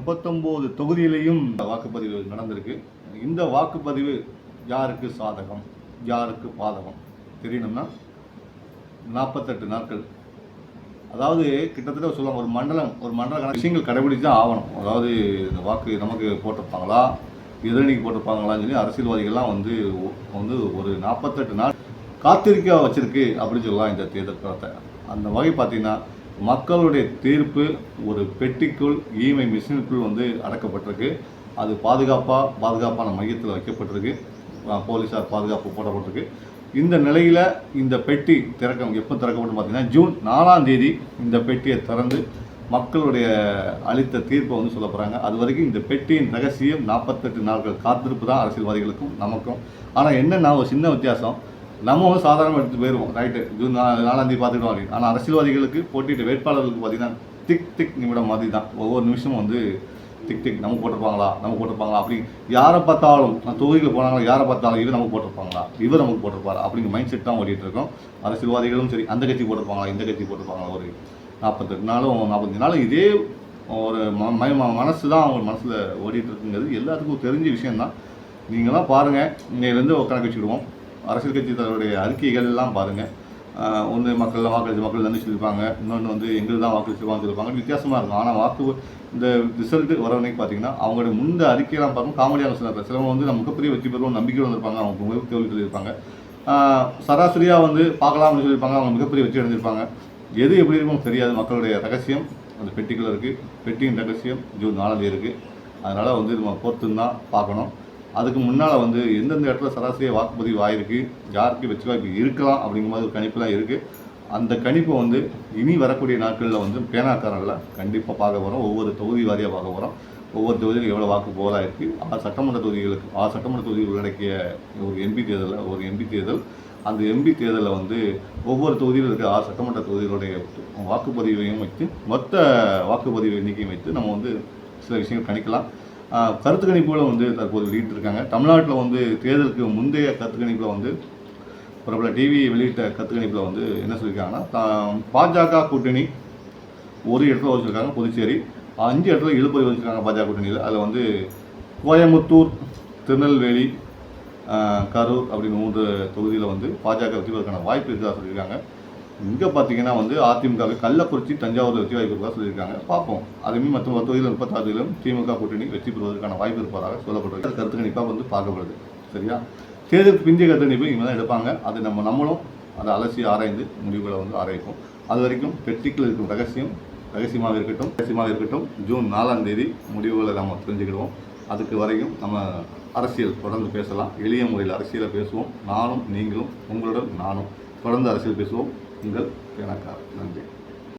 முப்பத்தொம்போது தொகுதியிலையும் வாக்குப்பதிவு நடந்திருக்கு. இந்த வாக்குப்பதிவு யாருக்கு சாதகம்? யாருக்கு பாதகம்? தெரியணும்னா நாற்பத்தெட்டு நாட்கள். அதாவது கிட்டத்தட்ட சொல்லுவாங்க ஒரு மண்டலம் ஒரு மண்டல கணக்கு விஷயங்கள் கடைபிடிச்சு தான் ஆகணும். அதாவது இந்த வாக்கு நமக்கு போட்டிருப்பாங்களா? எதிரணிக்கு போட்டிருப்பாங்களான்னு சொல்லி அரசியல்வாதிகள்லாம் வந்து வந்து ஒரு நாற்பத்தெட்டு நாள் காத்திருக்க வச்சிருக்கு அப்படின்னு சொல்லலாம் இந்த தேர்தல் காலத்தை அந்த வகை பார்த்தீங்கன்னா மக்களுடைய தீர்ப்பு ஒரு பெட்டிக்குள் ஈமை மிஷினுக்குள் வந்து அடக்கப்பட்டிருக்கு. அது பாதுகாப்பாக பாதுகாப்பான மையத்தில் வைக்கப்பட்டிருக்கு. போலீஸார் பாதுகாப்பு போடப்பட்டிருக்கு. இந்த நிலையில் இந்த பெட்டி திறக்க எப்போ திறக்கப்படும் பார்த்தீங்கன்னா ஜூன் நாலாம் தேதி இந்த பெட்டியை திறந்து மக்களுடைய அளித்த தீர்ப்பை வந்து சொல்ல போகிறாங்க அது வரைக்கும் இந்த பெட்டியின் ரகசியம் நாற்பத்தெட்டு நாட்கள் காத்திருப்பு தான் அரசியல்வாதிகளுக்கும் நமக்கும். ஆனால் என்னென்னா ஒரு சின்ன வித்தியாசம். நம்ம வந்து சாதாரணமாக எடுத்து போயிடுவோம் ரைட்டு ஜூன் நா நாலாம் தேதி பார்த்துக்கிட்டோம் அப்படின்னு. ஆனால் அரசியல்வாதிகளுக்கு போட்டிட்டு வேட்பாளர்களுக்கு பார்த்தீங்கன்னா திக் திக் நிமிடம் மாதிரி தான். ஒவ்வொரு நிமிஷமும் வந்து திக் டிக் நம்ம போட்டிருப்பாங்களா? நம்ம போட்டிருப்பாங்களா? அப்படி யாரை பார்த்தாலும் நான் தொகுதியில் போனாங்களா? யாரை பார்த்தாலும் இவர் நமக்கு போட்டிருப்பாங்களா? இவர் நமக்கு போட்டிருப்பாரா? அப்படிங்கிற மைண்ட் செட் தான் ஓடிட்டு இருக்கோம். அரசியல்வாதிகளும் சரி அந்த கட்சி போட்டிருப்பாங்களா? இந்த கட்சி போட்டிருப்பாங்களா? ஒரு நாற்பத்தெட்டு நாளும் நாற்பத்தஞ்சு நாளும் இதே ஒரு ம- ம- மனசு தான் அவங்க மனசில் ஓடிட்டு இருக்குங்கிறது எல்லாத்துக்கும் தெரிஞ்ச விஷயந்தான் நீங்களாம் பாருங்கள் இன்னையிலேருந்து கணக்கு வச்சுக்கிடுவோம். அரசியல் கட்சி தலைவருடைய அறிக்கைகள் எல்லாம் பாருங்கள் ஒன்று மக்கள் வாக்களித்து மக்கள் நன்றி சொல்லியிருப்பாங்க இன்னொன்று வந்து எங்களுக்கு தான் வாக்களிச்சிருவாங்க சொல்லியிருப்பாங்க வித்தியாசமாக இருக்கும். ஆனால் வாக்கு இந்த ரிசல்ட்டு வரவனைக்கு பார்த்தீங்கன்னா அவங்களுடைய முந்த அறிக்கையெல்லாம் பார்க்கும் காமெடியாக சொன்னாங்க சிலவங்க வந்து நம்ம மிகப்பெரிய வெற்றி பெறுவோம் நம்பிக்கை வந்திருப்பாங்க அவங்க மிக தோல்வி சொல்லியிருப்பாங்க சராசரியாக வந்து பார்க்கலாம்னு சொல்லியிருப்பாங்க. அவங்க மிகப்பெரிய வெற்றி அடைஞ்சிருப்பாங்க. எது எப்படி இருக்கும் தெரியாது. மக்களுடைய ரகசியம் அந்த பெட்டிக்குள்ளே இருக்குது பெட்டியின் ரகசியம் ஜூன் நாலாம் இருக்குது அதனால் வந்து நம்ம பொறுத்துன்னு தான் பார்க்கணும். அதுக்கு முன்னால் வந்து எந்தெந்த இடத்துல சராசரியாக வாக்குப்பதிவு ஆயிருக்கு யாருக்கு வெற்றி வாய்ப்பு இருக்கலாம் அப்படிங்கிற மாதிரி ஒரு கணிப்புலாம் இருக்குது அந்த கணிப்பை வந்து இனி வரக்கூடிய நாட்களில் வந்து பேனாக்காரனில் கண்டிப்பாக பார்க்க போகிறோம் ஒவ்வொரு தொகுதி வாரியாக பார்க்க போகிறோம் ஒவ்வொரு தொகுதியிலும் எவ்வளோ வாக்கு போகலாம் இருக்குது ஆறு சட்டமன்ற தொகுதிகளுக்கு ஆறு சட்டமன்ற தொகுதிகள் உள்ளடக்கிய ஒரு எம்பி தேர்தலில் ஒரு எம்பி தேர்தல். அந்த எம்பி தேர்தலில் வந்து ஒவ்வொரு தொகுதியில் இருக்க ஆறு சட்டமன்ற தொகுதிகளுடைய வாக்குப்பதிவையும் வைத்து மொத்த வாக்குப்பதிவு எண்ணிக்கையும் வைத்து நம்ம வந்து சில விஷயங்கள் கணிக்கலாம். கருத்து கணிப்புகளை வந்து தற்போது வெளியிட்டிருக்காங்க. தமிழ்நாட்டில் வந்து தேர்தலுக்கு முந்தைய கருத்து கணிப்பில் வந்து பிரபல டிவி வெளியிட்ட கருத்து கணிப்பில் வந்து என்ன சொல்லியிருக்காங்கன்னா பாஜக கூட்டணி ஒரு இடத்துல வச்சுருக்காங்க புதுச்சேரி. அஞ்சு இடத்துல இழுப்பறி வச்சுருக்காங்க பாஜக கூட்டணியில். அதில் வந்து கோயம்புத்தூர் திருநெல்வேலி கரூர் அப்படின்னு மூன்று தொகுதியில் வந்து பாஜக வெற்றி பெறதுக்கான வாய்ப்பு இருக்கிறதா சொல்லியிருக்காங்க. இங்கே பார்த்தீங்கன்னா வந்து அதிமுகவை கள்ளக்குறிச்சி தஞ்சாவூர் வெற்றி வாய்ப்பு இருப்பதாக சொல்லியிருக்காங்க. பார்ப்போம். அதுமே மற்ற தொகுதியில் முப்பத்தாறு திமுக கூட்டணி வெற்றி பெறுவதற்கான வாய்ப்பு இருப்பதாக சொல்லப்படுறது கருத்து கணிப்பாக வந்து பார்க்கப்படுது. சரியா? தேர்தல் பிந்தைய கருத்து கணிப்பு இவங்க தான் எடுப்பாங்க. அது நம்ம நம்மளும் அதை அலசி ஆராய்ந்து முடிவுகளை வந்து ஆராய்ப்போம். அது வரைக்கும் பெட்டிக்குள் இருக்கும் ரகசியம் ரகசியமாக இருக்கட்டும் ரகசியமாக இருக்கட்டும் ஜூன் நாலாம் தேதி முடிவுகளை நம்ம தெரிஞ்சுக்கிடுவோம். அதுக்கு வரைக்கும் நம்ம அரசியல் தொடர்ந்து பேசலாம். எளிய முறையில் அரசியலை பேசுவோம். நானும் நீங்களும் உங்களுடன் நானும் தொடர்ந்து அரசியல் பேசுவோம். உங்கள் பேனக்கார் நன்றி.